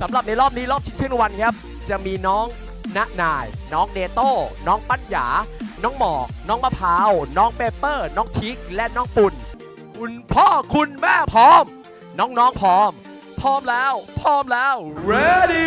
สำหรับในรอบนี้รอบชิงถ้วยรางวันครับ จะมีน้องณนาย น้องเนโต้ น้องปัญญา น้องหมอก น้องมะพร้าว น้องเปเปอร์ น้องชิกและน้องปุ่น คุณพ่อคุณแม่พร้อม น้องๆพร้อม พร้อมแล้ว พร้อมแล้ว ready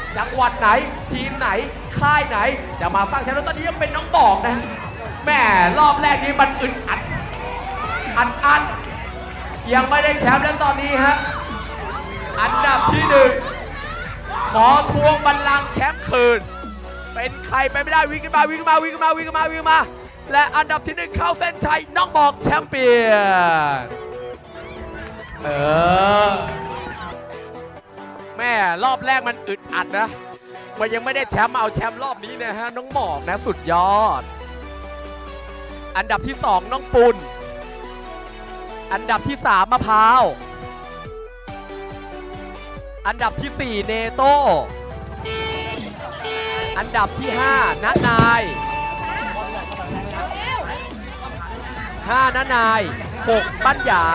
จังหวัดไหน ทีมไหน ค่ายไหน จะมาสร้างแชมป์แล้วตอนนี้ยังเป็นน้องบอกนะแม่รอบแรกนี้มันอึดอัด อัดอันยังไม่ได้แชมป์แล้วตอนนี้ฮะอันดับที่หนึ่งขอทวงบัลลังก์แชมป์คืน เป็นใครไปไม่ได้วิ่งขึ้นมาวิ่งขึ้นมาวิ่งขึ้นมาวิ่งขึ้นมาวิ่งขึ้นมา และอันดับที่หนึ่งเข้าเส้นชัยน้องบอกแชมป์เปี้ยนเออแม่รอ แรกมันอึดอัดนะ มันยังไม่ได้แชมป์มาเอาแชมป์รอบนี้นะฮะน้องหมอกนะสุดยอด อันดับที่ 2 น้องปุณอันดับที่ 3มะพร้าว อันดับที่ 4 เนโต้อันดับที่5นันนาย5นันนาย6ปัญญา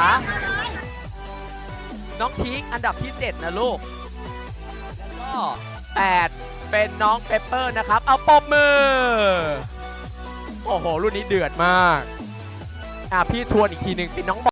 น้องทิ้งอันดับที่ 7 นะลูก 8 เป็นน้องเปปเปอร์นะครับ เอาปมมือ โอ้โห รุ่นนี้เดือดมาก อะพี่ทวนอีกทีหนึ่งเป็นน้อง